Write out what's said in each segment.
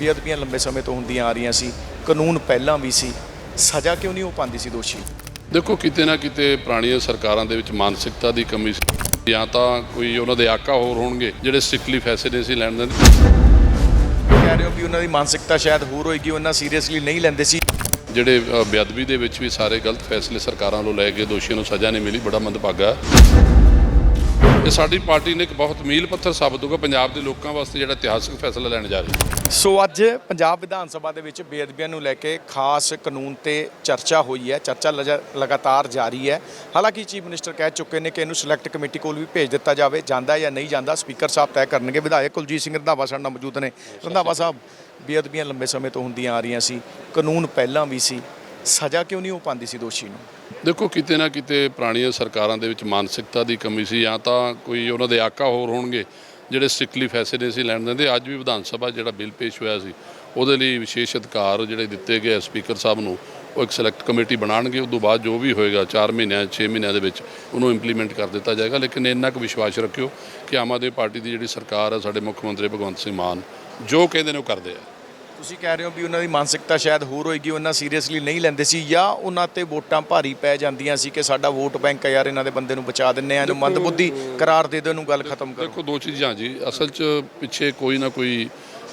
ਬੇਅਦਬੀਆਂ ਲੰਬੇ ਸਮੇਂ ਤੋਂ ਹੁੰਦੀਆਂ ਆ ਰਹੀਆਂ ਸੀ ਕਾਨੂੰਨ ਪਹਿਲਾਂ ਵੀ ਸੀ ਸਜ਼ਾ ਕਿਉਂ ਨਹੀਂ ਹੋ ਪਾਉਂਦੀ ਸੀ ਦੋਸ਼ੀ? ਦੇਖੋ ਕਿਤੇ ਨਾ ਕਿਤੇ ਪੁਰਾਣੀਆਂ ਸਰਕਾਰਾਂ ਦੇ ਵਿੱਚ ਮਾਨਸਿਕਤਾ ਦੀ ਕਮੀ ਸੀ। ਜਾਂ ਤਾਂ ਕੋਈ ਉਹਨਾਂ ਦੇ ਆਕਾ ਹੋਰ ਹੋਣਗੇ ਜਿਹੜੇ ਸਟ੍ਰਿਕਟਲੀ ਫੈਸਲੇ ਸੀ ਲੈਣ ਦੇ ਕਹਿ ਰਹੇ ਹੋ ਵੀ ਉਹਨਾਂ ਦੀ ਮਾਨਸਿਕਤਾ ਸ਼ਾਇਦ ਹੋਰ ਹੋਏਗੀ ਉਹਨਾਂ ਸੀਰੀਅਸਲੀ ਨਹੀਂ ਲੈਂਦੇ ਸੀ। ਜਿਹੜੇ ਬੇਅਦਬੀ ਦੇ ਵਿੱਚ ਵੀ ਸਾਰੇ ਗਲਤ ਫੈਸਲੇ ਸਰਕਾਰਾਂ ਵੱਲੋਂ ਲੈ ਕੇ ਦੋਸ਼ੀਆਂ ਨੂੰ ਸਜ਼ਾ ਨਹੀਂ ਮਿਲੀ ਬੜਾ ਮੰਦਭਾਗਾ। ਇਹ ਸਾਡੀ ਪਾਰਟੀ ਨੇ ਇੱਕ ਬਹੁਤ ਮੀਲ ਪੱਥਰ ਸਾਬਤ ਹੋਊਗਾ ਪੰਜਾਬ ਦੇ ਲੋਕਾਂ ਵਾਸਤੇ ਜਿਹੜਾ ਇਤਿਹਾਸਕ ਫੈਸਲਾ ਲੈਣ ਜਾ ਰਹੀ ਹੈ। ਸੋ ਅੱਜ ਪੰਜਾਬ ਵਿਧਾਨ ਸਭਾ ਦੇ ਵਿੱਚ ਬੇਅਦਬੀਆਂ ਨੂੰ ਲੈ ਕੇ ਖਾਸ ਕਾਨੂੰਨ ਤੇ ਚਰਚਾ ਹੋਈ ਹੈ, ਚਰਚਾ ਲਜਾ- ਲਗਾਤਾਰ ਜਾਰੀ ਹੈ। ਹਾਲਾਂਕਿ ਚੀਫ ਮਿਨਿਸਟਰ ਕਹਿ ਚੁੱਕੇ ਨੇ ਕਿ ਇਹਨੂੰ ਸਿਲੈਕਟ ਕਮੇਟੀ ਕੋਲ ਵੀ ਭੇਜ ਦਿੱਤਾ ਜਾਵੇ, ਜਾਂਦਾ ਜਾਂ ਨਹੀਂ ਜਾਂਦਾ, ਸਪੀਕਰ ਸਾਹਿਬ ਤੈਅ ਕਰਨਗੇ। ਵਿਧਾਇਕ ਕੁਲਜੀਤ ਸਿੰਘ ਰੰਧਾਵਾ ਸਾਡੇ ਨਾਲ ਮੌਜੂਦ ਨੇ। ਰੰਧਾਵਾ ਸਾਹਿਬ, ਬੇਅਦਬੀਆਂ ਲੰਬੇ ਸਮੇਂ ਤੋਂ ਹੁੰਦੀਆਂ ਆ ਰਹੀਆਂ ਸੀ, ਕਾਨੂੰਨ ਪਹਿਲਾਂ ਵੀ ਸੀ ਸਜ਼ਾ ਕਿਉਂ ਨਹੀਂ ਹੋ ਪਾਉਂਦੀ ਸੀ ਦੋਸ਼ੀ ਨੂੰ? ਦੇਖੋ, ਕਿਤੇ ਨਾ ਕਿਤੇ ਪੁਰਾਣੀਆਂ ਸਰਕਾਰਾਂ ਦੇ ਵਿੱਚ ਮਾਨਸਿਕਤਾ ਦੀ ਕਮੀ ਸੀ, ਜਾਂ ਤਾਂ ਕੋਈ ਉਹਨਾਂ ਦੇ ਆਕਾ ਹੋਰ ਹੋਣਗੇ, ਜਿਹੜੇ ਸਟ੍ਰਿਕਟਲੀ ਫੈਸਲੇ ਸੀ ਲੈਣ ਦਿੰਦੇ ਅੱਜ ਵੀ ਵਿਧਾਨ ਸਭਾ ਜਿਹੜਾ ਬਿੱਲ ਪੇਸ਼ ਹੋਇਆ ਸੀ, ਉਹਦੇ ਲਈ ਵਿਸ਼ੇਸ਼ ਅਧਿਕਾਰ ਜਿਹੜੇ ਦਿੱਤੇ ਗਏ ਸਪੀਕਰ ਸਾਹਿਬ ਨੂੰ, ਉਹ ਇੱਕ ਸਿਲੈਕਟ ਕਮੇਟੀ ਬਣਾਉਣਗੇ। ਉਸ ਤੋਂ ਬਾਅਦ ਜੋ ਵੀ ਹੋਏਗਾ 4 ਮਹੀਨਿਆਂ 6 ਮਹੀਨਿਆਂ ਦੇ ਵਿੱਚ ਉਹਨੂੰ ਇੰਪਲੀਮੈਂਟ ਕਰ ਦਿੱਤਾ ਜਾਏਗਾ। ਲੇਕਿਨ ਇੰਨਾ ਕੁ ਵਿਸ਼ਵਾਸ ਰੱਖਿਓ ਕਿ ਆਮ ਆਦਮੀ ਪਾਰਟੀ ਦੀ ਜਿਹੜੀ ਸਰਕਾਰ ਹੈ ਸਾਡੇ ਮੁੱਖ ਮੰਤਰੀ ਭਗਵੰਤ ਸਿੰਘ ਮਾਨ, ਜੋ ਕਹਿੰਦੇ ਨੇ ਉਹ ਕਰਦੇ ਆ। ਤੁਸੀਂ ਕਹਿ ਰਹੇ ਹੋ ਵੀ ਉਹਨਾਂ ਦੀ ਮਾਨਸਿਕਤਾ ਸ਼ਾਇਦ ਹੋਰ ਹੋਏਗੀ ਉਹਨਾਂ ਸੀਰੀਅਸਲੀ ਨਹੀਂ ਲੈਂਦੇ ਸੀ ਜਾਂ ਉਹਨਾਂ ਤੇ ਵੋਟਾਂ ਭਾਰੀ ਪੈ ਜਾਂਦੀਆਂ ਸੀ ਕਿ ਸਾਡਾ ਵੋਟ ਬੈਂਕ ਹੈ ਯਾਰ ਇਹਨਾਂ ਦੇ ਬੰਦੇ ਨੂੰ ਬਚਾ ਦਿੰਨੇ ਆ ਇਹਨੂੰ ਮੰਦਬੁੱਧੀ ਕਰਾਰ ਦੇ ਦਿਓ ਇਹਨੂੰ ਗੱਲ ਖਤਮ ਕਰੋ। ਦੇਖੋ ਦੋ ਚੀਜ਼ਾਂ ਜੀ ਅਸਲ 'ਚ ਪਿੱਛੇ ਕੋਈ ਨਾ ਕੋਈ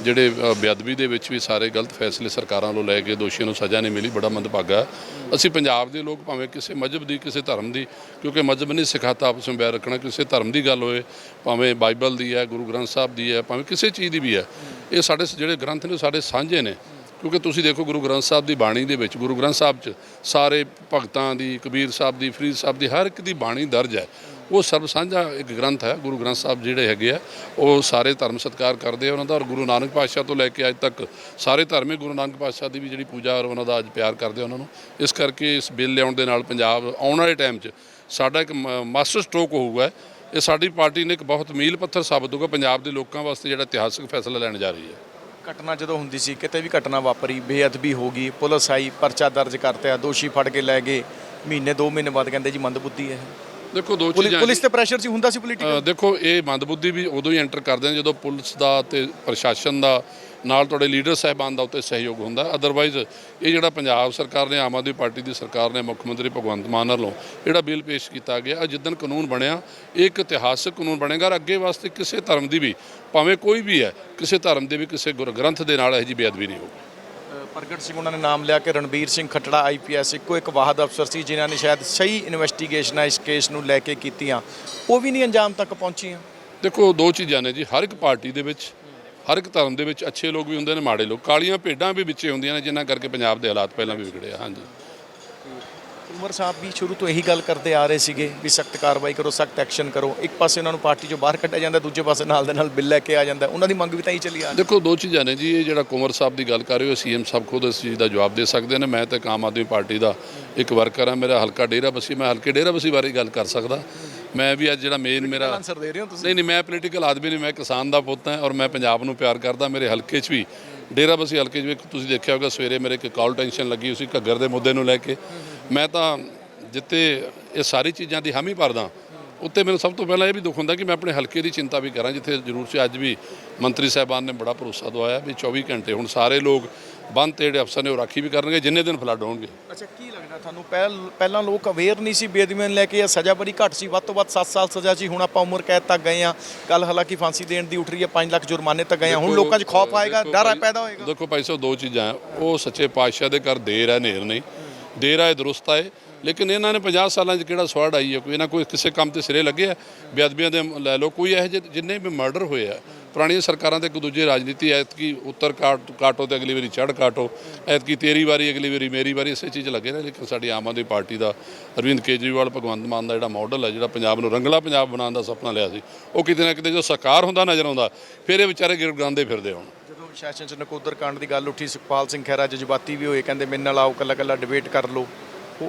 ਜਿਹੜੇ ਬੇਅਦਬੀ ਦੇ ਵਿੱਚ ਵੀ ਸਾਰੇ ਗਲਤ ਫੈਸਲੇ ਸਰਕਾਰਾਂ ਵੱਲੋਂ ਲੈ ਕੇ ਦੋਸ਼ੀਆਂ ਨੂੰ ਸਜ਼ਾ ਨਹੀਂ ਮਿਲੀ, ਬੜਾ ਮੰਦਭਾਗਾ ਅਸੀਂ ਪੰਜਾਬ ਦੇ ਲੋਕ ਭਾਵੇਂ ਕਿਸੇ ਮਜ਼ਹਬ ਦੀ, ਕਿਸੇ ਧਰਮ ਦੀ, ਕਿਉਂਕਿ ਮਜ਼ਹਬ ਨਹੀਂ ਸਿਖਾਤਾ ਆਪਸ ਵਿੱਚ ਬੈਰ ਰੱਖਣਾ, ਕਿਸੇ ਧਰਮ ਦੀ ਗੱਲ ਹੋਏ, ਭਾਵੇਂ ਬਾਈਬਲ ਦੀ ਹੈ, ਗੁਰੂ ਗ੍ਰੰਥ ਸਾਹਿਬ ਦੀ ਹੈ, ਭਾਵੇਂ ਕਿਸੇ ਚੀਜ਼ ਦੀ ਵੀ ਹੈ, ਇਹ ਸਾਡੇ ਜਿਹੜੇ ਗ੍ਰੰਥ ਨੇ ਸਾਡੇ ਸਾਂਝੇ ਨੇ। ਕਿਉਂਕਿ ਤੁਸੀਂ ਦੇਖੋ ਗੁਰੂ ਗ੍ਰੰਥ ਸਾਹਿਬ ਦੀ ਬਾਣੀ ਦੇ ਵਿੱਚ, ਗੁਰੂ ਗ੍ਰੰਥ ਸਾਹਿਬ 'ਚ ਸਾਰੇ ਭਗਤਾਂ ਦੀ, ਕਬੀਰ ਸਾਹਿਬ ਦੀ, ਫਰੀਦ ਸਾਹਿਬ ਦੀ ਹਰ ਇੱਕ ਦੀ ਬਾਣੀ ਦਰਜ ਹੈ। ਉਹ ਸਰਬ ਸਾਂਝਾ ਇੱਕ ਗ੍ਰੰਥ ਹੈ, ਗੁਰੂ ਗ੍ਰੰਥ ਸਾਹਿਬ ਜਿਹੜੇ ਹੈਗੇ ਆ, ਉਹ ਸਾਰੇ ਧਰਮ ਸਤਿਕਾਰ ਕਰਦੇ ਆ ਉਹਨਾਂ ਦਾ ਔਰ ਗੁਰੂ ਨਾਨਕ ਪਾਤਸ਼ਾਹ ਤੋਂ ਲੈ ਕੇ ਅੱਜ ਤੱਕ ਸਾਰੇ ਧਰਮੇ ਗੁਰੂ ਨਾਨਕ ਪਾਤਸ਼ਾਹ ਦੀ ਵੀ ਜਿਹੜੀ ਪੂਜਾ ਔਰ ਉਹਨਾਂ ਦਾ ਅੱਜ ਪਿਆਰ ਕਰਦੇ ਆ ਉਹਨਾਂ ਨੂੰ। ਇਸ ਕਰਕੇ ਇਸ ਬਿੱਲ ਲਿਆਉਣ ਦੇ ਨਾਲ ਪੰਜਾਬ ਆਉਣ ਵਾਲੇ ਟਾਈਮ 'ਚ ਸਾਡਾ ਇੱਕ ਮ- ਮਾਸਟਰ ਸਟ੍ਰੋਕ ਹੋਊਗਾ। ਇਹ ਸਾਡੀ ਪਾਰਟੀ ਨੇ ਇੱਕ ਬਹੁਤ ਮੀਲ ਪੱਥਰ ਸਾਬਤ ਹੋਊਗਾ, ਪੰਜਾਬ ਦੇ ਲੋਕਾਂ ਵਾਸਤੇ ਜਿਹੜਾ ਇਤਿਹਾਸਕ ਫੈਸਲਾ ਲੈਣ ਜਾ ਰਹੀ ਹੈ। ਘਟਨਾ ਜਦੋਂ ਹੁੰਦੀ ਸੀ, ਕਿਤੇ ਵੀ ਘਟਨਾ ਵਾਪਰੀ, ਬੇਅਦਬੀ ਹੋ ਗਈ, ਪੁਲਿਸ ਆਈ, ਪਰਚਾ ਦਰਜ ਕਰਤਿਆ ਦੋਸ਼ੀ ਫੜ ਕੇ ਲੈ ਗਏ, ਮਹੀਨੇ 2 ਮਹੀਨੇ ਬਾਅਦ ਕਹਿੰਦੇ ਜੀ ਮੰਦਬੁੱਧੀ ਹੈ ਦੇਖੋ ਦੋ ਪੁਲਿਸ ਚੀਜ਼ਾਂ ਪੁਲਿਸ ਤੇ ਪ੍ਰੈਸ਼ਰ ਸੀ ਹੁੰਦਾ ਸੀ ਪੋਲੀਟੀਕਲ ਦੇਖੋ ਇਹ ਮੰਦਬੁੱਧੀ ਵੀ ਉਦੋਂ ਹੀ ਐਂਟਰ ਕਰਦੇ ਨੇ ਜਦੋਂ ਪੁਲਿਸ ਦਾ ਤੇ ਪ੍ਰਸ਼ਾਸਨ ਦਾ ਨਾਲ ਤੁਹਾਡੇ ਲੀਡਰ ਸਾਹਿਬਾਨ ਦਾ ਉੱਤੇ ਸਹਿਯੋਗ ਹੁੰਦਾ। ਅਦਰਵਾਈਜ਼ ਇਹ ਜਿਹੜਾ ਪੰਜਾਬ ਸਰਕਾਰ ਨੇ ਆਮ ਆਦਮੀ ਪਾਰਟੀ ਦੀ ਸਰਕਾਰ ਨੇ ਮੁੱਖ ਮੰਤਰੀ ਭਗਵੰਤ ਮਾਨ ਵੱਲੋਂ ਜਿਹੜਾ ਬਿੱਲ ਪੇਸ਼ ਕੀਤਾ ਗਿਆ ਅੱਜ ਜਿੱਦਣ ਕਾਨੂੰਨ ਬਣਿਆ ਇਹ ਇੱਕ ਇਤਿਹਾਸਕ ਕਾਨੂੰਨ ਬਣੇਗਾ ਅੱਗੇ ਵਾਸਤੇ ਕਿਸੇ ਧਰਮ ਦੀ ਵੀ ਭਾਵੇਂ ਕੋਈ ਵੀ ਹੈ ਕਿਸੇ ਧਰਮ ਦੇ ਵੀ ਕਿਸੇ ਗੁਰ ਗ੍ਰੰਥ ਦੇ ਨਾਲ ਇਹ ਜੀ ਬੇਅਦਬੀ ਨਹੀਂ ਹੋਊਗੀ। ਪ੍ਰਗਟ ਸਿੰਘ ਉਹਨਾਂ ਨੇ ਨਾਮ ਲਿਆ ਕਿ ਰਣਬੀਰ ਸਿੰਘ ਖੱਟੜਾ ਆਈਪੀਐਸ ਇੱਕੋ ਇੱਕ ਵਾਹਦ ਅਫਸਰ ਸੀ ਜਿਨ੍ਹਾਂ ਨੇ ਸ਼ਾਇਦ ਸਹੀ ਇਨਵੈਸਟੀਗੇਸ਼ਨਾਂ ਇਸ ਕੇਸ ਨੂੰ ਲੈ ਕੇ ਕੀਤੀਆਂ। ਉਹ ਵੀ ਨਹੀਂ ਅੰਜਾਮ ਤੱਕ ਪਹੁੰਚੀਆਂ। ਦੇਖੋ, ਦੋ ਚੀਜ਼ਾਂ ਨੇ ਜੀ। ਹਰ ਇੱਕ ਪਾਰਟੀ ਦੇ ਵਿੱਚ, ਹਰ ਇੱਕ ਧਰਮ ਦੇ ਵਿੱਚ ਅੱਛੇ ਲੋਕ ਵੀ ਹੁੰਦੇ ਨੇ, ਮਾੜੇ ਲੋਕ। ਕਾਲੀਆਂ ਭੇਡਾਂ ਵੀ ਵਿੱਚੇ ਹੁੰਦੀਆਂ ਨੇ, ਜਿਨ੍ਹਾਂ ਕਰਕੇ ਪੰਜਾਬ ਦੇ ਹਾਲਾਤ ਪਹਿਲਾਂ ਵੀ ਵਿਗੜੇ ਆ ਹਾਂਜੀ। ਉਮਰ ਸਾਹਿਬ ਵੀ ਸ਼ੁਰੂ ਤੋਂ ਇਹੀ ਗੱਲ ਕਰਦੇ ਆ ਰਹੇ ਸੀਗੇ ਵੀ ਸਖਤ ਕਾਰਵਾਈ ਕਰੋ, ਸਖਤ ਐਕਸ਼ਨ ਕਰੋ। ਇੱਕ ਪਾਸੇ ਉਹਨਾਂ ਨੂੰ ਪਾਰਟੀ ਚੋਂ ਬਾਹਰ ਕੱਢਿਆ ਜਾਂਦਾ, ਦੂਜੇ ਪਾਸੇ ਨਾਲ ਦੇ ਨਾਲ ਬਿੱਲ ਲੈ ਕੇ ਆ ਜਾਂਦਾ। ਉਹਨਾਂ ਦੀ ਮੰਗ ਵੀ ਤਾਂ ਹੀ ਚੱਲੀ ਆ। ਦੇਖੋ, ਦੋ ਚੀਜ਼ਾਂ ਨੇ ਜੀ, ਇਹ ਜਿਹੜਾ ਕੁੰਵਰ ਸਾਹਿਬ ਦੀ ਗੱਲ ਕਰ ਰਹੇ ਹੋ, ਸੀਐਮ ਸਾਹਿਬ ਖੁਦ ਇਸ ਚੀਜ਼ ਦਾ ਜਵਾਬ ਦੇ ਸਕਦੇ ਨੇ। ਮੈਂ ਤਾਂ ਆਮ ਆਦਮੀ ਪਾਰਟੀ ਦਾ ਇੱਕ ਵਰਕਰ ਹਾਂ, ਮੇਰਾ ਹਲਕਾ ਡੇਰਾ ਬਸੀ, ਮੈਂ ਹਲਕੇ ਡੇਰਾ ਬਸੀ ਬਾਰੇ ਗੱਲ ਕਰ ਸਕਦਾ। ਮੈਂ ਵੀ ਅੱਜ ਜਿਹੜਾ ਮੇਨ ਮੇਰਾ ਆਨਸਰ ਦੇ ਰਹੇ ਹੋ ਤੁਸੀਂ? ਨਹੀਂ ਨਹੀਂ ਮੈਂ ਪੋਲੀਟੀਕਲ ਆਦਮੀ ਨਹੀਂ ਮੈਂ ਕਿਸਾਨ ਦਾ ਪੁੱਤ ਹਾਂ ਔਰ ਮੈਂ ਪੰਜਾਬ ਨੂੰ ਪਿਆਰ ਕਰਦਾ ਮੇਰੇ ਹਲਕੇ 'ਚ ਵੀ। ਡੇਰਾ ਬਸੀ ਹਲਕੇ 'ਚ ਵੀ ਤੁਸੀਂ ਦੇਖਿਆ ਹੋਗਾ ਸਵੇਰੇ ਮੇਰੇ ਇੱਕ ਕਾਲ ਟੈਨਸ਼ਨ ਲੱਗੀ ਸੀ ਘੱਗਰ ਦੇ ਮੁੱਦੇ ਨੂੰ ਲੈ ਕੇ। ਮੈਂ ਤਾਂ ਜਿੱਤੇ ਇਹ ਸਾਰੀ ਚੀਜ਼ਾਂ ਦੀ ਹਾਮੀ ਭਰਦਾ ਉੱਤੇ ਮੈਨੂੰ ਸਭ ਤੋਂ ਪਹਿਲਾਂ ਇਹ ਵੀ ਦੁੱਖ ਹੁੰਦਾ ਕਿ ਮੈਂ ਆਪਣੇ ਹਲਕੇ ਦੀ ਚਿੰਤਾ ਵੀ ਕਰਾਂ ਜਿੱਥੇ ਜ਼ਰੂਰ ਸੀ ਅੱਜ ਵੀ ਮੰਤਰੀ ਸਾਹਿਬਾਨ ਨੇ ਬੜਾ ਭਰੋਸਾ ਦਵਾਇਆ ਵੀ 24 ਘੰਟੇ ਹੁਣ ਸਾਰੇ ਲੋਕ ਬੰਦ ਤੇ ਜਿਹੜੇ ਅਫਸਰ ਨੇ ਉਹ ਰਾਖੀ ਵੀ ਕਰਨਗੇ ਜਿੰਨੇ ਦਿਨ ਫਲੱਡ ਹੋਣਗੇ। ਅੱਛਾ ਕੀ ਲੱਗਦਾ ਤੁਹਾਨੂੰ? ਪਹਿਲ ਪਹਿਲਾਂ ਲੋਕ ਅਵੇਅਰ ਨਹੀਂ ਸੀ ਬੇਦਬੀਆਂ ਨੂੰ ਲੈ ਕੇ ਜਾਂ ਸਜ਼ਾ ਬੜੀ ਘੱਟ ਸੀ ਵੱਧ ਤੋਂ ਵੱਧ 7 ਸਾਲ ਸਜ਼ਾ ਸੀ ਹੁਣ ਆਪਾਂ ਉਮਰ ਕੈਦ ਤੱਕ ਗਏ ਆ ਕੱਲ ਹਾਲਾਂਕਿ ਫਾਂਸੀ ਦੇਣ ਦੀ ਉੱਠ ਰਹੀ ਹੈ 5 ਲੱਖ ਜੁਰਮਾਨੇ ਤੱਕ ਗਏ ਆ ਹੁਣ ਲੋਕਾਂ 'ਚ ਖੌਫ ਆਏਗਾ ਡਰ ਪੈਦਾ ਹੋਏਗਾ। ਦੇਖੋ ਭਾਈ ਸਾਹਿਬ ਦੋ ਚੀਜ਼ਾਂ ਉਹ ਸੱਚੇ ਪਾਤਸ਼ਾਹ ਦੇ ਘਰ ਦੇਰ ਹੈ ਨੇਰ ਨਹੀਂ ਦੇਰ ਆਏ ਦਰੁਸਤ ਆਏ ਲੇਕਿਨ ਇਹਨਾਂ ਨੇ 50 ਸਾਲਾਂ 'ਚ ਕਿਹੜਾ ਸਵਾੜ ਆਈ ਹੈ? ਕੋਈ ਇਹਨਾਂ ਕੋਈ ਕਿਸੇ ਕੰਮ ਤੇ ਸਿਰੇ ਲੱਗੇ ਆ? ਬੇਅਦਬੀਆਂ ਦੇ ਲੈ ਲਓ। ਕੋਈ ਇਹੋ ਜਿਹੇ ਜਿੰਨੇ ਵੀ ਮਰਡਰ ਹੋਏ ਆ, ਪੁਰਾਣੀਆਂ ਸਰਕਾਰਾਂ ਤੇ ਇੱਕ ਦੂਜੇ ਰਾਜਨੀਤੀ, ਐਤਕੀ ਉੱਤਰ ਕਾਟ, ਕਾਟੋ ਤੇ ਅਗਲੀ ਵਾਰੀ ਚੜ੍ਹ ਕਾਟੋ, ਐਤਕੀ ਤੇਰੀ ਵਾਰੀ, ਅਗਲੀ ਵਾਰੀ ਮੇਰੀ ਵਾਰੀ, ਇਸੇ ਚੀਜ਼ ਲੱਗੇ ਨੇ ਲੇਕਿਨ ਸਾਡੀ ਆਮ ਆਦਮੀ ਪਾਰਟੀ ਦਾ ਅਰਵਿੰਦ ਕੇਜਰੀਵਾਲ, ਭਗਵੰਤ ਮਾਨ ਦਾ ਜਿਹੜਾ ਮਾਡਲ ਹੈ ਜਿਹੜਾ ਪੰਜਾਬ ਨੂੰ ਰੰਗਲਾ ਪੰਜਾਬ ਬਣਾਉਣ ਦਾ ਸੁਪਨਾ ਲਿਆ ਸੀ, ਉਹ ਕਿਤੇ ਨਾ ਕਿਤੇ ਜੋ ਸਾਕਾਰ ਹੁੰਦਾ ਨਜ਼ਰ ਆਉਂਦਾ, ਫਿਰ ਇਹ ਵਿਚਾਰੇ ਗਿਰਗਾਉਂਦੇ ਫਿਰਦੇ ਹੋਣ। ਸੈਸ਼ਨ 'ਚ ਨਕੋਦਰ ਕਾਂਡ ਦੀ ਗੱਲ ਉੱਠੀ, ਸੁਖਪਾਲ ਸਿੰਘ ਖਹਿਰਾ, ਜਜ਼ਬਾਤੀ ਵੀ ਹੋਏ, ਕਹਿੰਦੇ ਮੇਰੇ ਨਾਲ ਆਓ ਕੱਲਾ ਕੱਲਾ ਡਿਬੇਟ ਕਰ ਲਓ।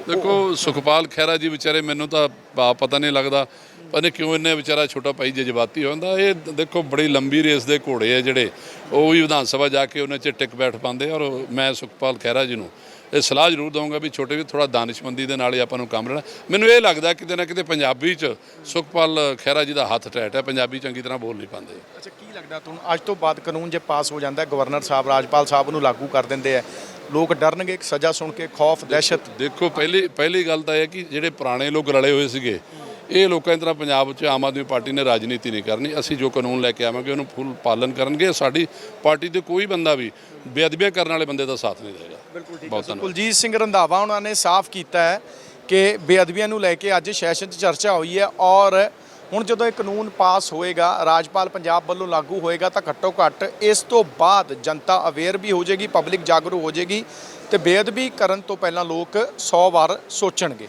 ਦੇਖੋ, ਸੁਖਪਾਲ ਖਹਿਰਾ ਜੀ ਵਿਚਾਰੇ ਮੈਨੂੰ ਤਾਂ ਭਾ ਪਤਾ ਨਹੀਂ ਲੱਗਦਾ, ਪਤਾ ਨਹੀਂ ਕਿਉਂ ਇੰਨੇ ਵਿਚਾਰਾ ਛੋਟਾ ਭਾਈ ਜਜ਼ਬਾਤੀ ਹੁੰਦਾ। ਇਹ ਦੇਖੋ, ਬੜੀ ਲੰਬੀ ਰੇਸ ਦੇ ਘੋੜੇ ਆ ਜਿਹੜੇ, ਉਹ ਵੀ ਵਿਧਾਨ ਸਭਾ ਜਾ ਕੇ ਉਹਨਾਂ 'ਚ ਟਿਕ ਬੈਠ ਪਾਉਂਦੇ ਔਰ ਮੈਂ ਸੁਖਪਾਲ ਖਹਿਰਾ ਜੀ ਨੂੰ। ਇਹ ਸਲਾਹ ਜ਼ਰੂਰ ਦਊਂਗਾ ਵੀ ਛੋਟੇ ਵੀ ਥੋੜਾ ਦਾਨਿਸ਼ਮੰਦੀ ਦੇ ਨਾਲ ਹੀ ਆਪਾਂ ਨੂੰ ਕੰਮ ਲੈਣਾ ਮੈਨੂੰ ਇਹ ਲੱਗਦਾ ਕਿਤੇ ਨਾ ਕਿਤੇ ਪੰਜਾਬੀ 'ਚ ਸੁਖਪਾਲ ਖਹਿਰਾ ਜੀ ਦਾ ਹੱਥ ਟੈਟ ਹੈ ਪੰਜਾਬੀ ਚੰਗੀ ਤਰ੍ਹਾਂ ਬੋਲ ਨਹੀਂ ਪਾਉਂਦੇ। ਅੱਛਾ ਕੀ ਲੱਗਦਾ ਤੁਹਾਨੂੰ? ਅੱਜ ਤੋਂ ਬਾਅਦ ਕਾਨੂੰਨ ਜੇ ਪਾਸ ਹੋ ਜਾਂਦਾ ਗਵਰਨਰ ਸਾਹਿਬ ਰਾਜਪਾਲ ਸਾਹਿਬ ਨੂੰ ਲਾਗੂ ਕਰ ਦਿੰਦੇ ਆ ਲੋਕ ਡਰਨਗੇ ਇੱਕ ਸਜ਼ਾ ਸੁਣ ਕੇ ਖੌਫ ਦਹਿਸ਼ਤ। ਦੇਖੋ ਪਹਿਲੀ ਪਹਿਲੀ ਗੱਲ ਤਾਂ ਇਹ ਹੈ ਕਿ ਜਿਹੜੇ ਪੁਰਾਣੇ ਲੋਕ ਰਲੇ ਹੋਏ ਸੀਗੇ ਇਹ ਲੋਕਾਂ ਦੀ ਤਰ੍ਹਾਂ ਪੰਜਾਬ 'ਚ ਆਮ ਆਦਮੀ ਪਾਰਟੀ ਨੇ ਰਾਜਨੀਤੀ ਨਹੀਂ ਕਰਨੀ। ਅਸੀਂ ਜੋ ਕਾਨੂੰਨ ਲੈ ਕੇ ਆਵਾਂਗੇ ਉਹਨੂੰ ਫੁੱਲ ਪਾਲਣ ਕਰਨਗੇ। ਸਾਡੀ ਪਾਰਟੀ ਦੇ ਕੋਈ ਬੰਦਾ ਵੀ ਬੇਅਦਬੀਆਂ ਕਰਨ ਵਾਲੇ ਬੰਦੇ ਦਾ ਸਾਥ ਨਹੀਂ ਦੇਗਾ ਬਿਲਕੁਲ ਠੀਕ ਧੰਨਵਾਦ। ਕੁਲਜੀਤ ਸਿੰਘ ਰੰਧਾਵਾ ਉਹਨਾਂ ਨੇ ਸਾਫ਼ ਕੀਤਾ ਹੈ ਕਿ ਬੇਅਦਬੀਆਂ ਨੂੰ ਲੈ ਕੇ ਅੱਜ ਸੈਸ਼ਨ 'ਚ ਚਰਚਾ ਹੋਈ ਹੈ ਔਰ ਹੁਣ ਜਦੋਂ ਇਹ ਕਾਨੂੰਨ ਪਾਸ ਹੋਏਗਾ ਰਾਜਪਾਲ ਪੰਜਾਬ ਵੱਲੋਂ ਲਾਗੂ ਹੋਏਗਾ ਤਾਂ ਘੱਟੋ ਘੱਟ ਇਸ ਤੋਂ ਬਾਅਦ ਜਨਤਾ ਅਵੇਅਰ ਵੀ ਹੋ ਜਾਏਗੀ ਪਬਲਿਕ ਜਾਗਰੂਕ ਹੋ ਜਾਏਗੀ ਤੇ ਬੇਅਦਬੀ ਕਰਨ ਤੋਂ ਪਹਿਲਾਂ ਲੋਕ 100 ਵਾਰ ਸੋਚਣਗੇ।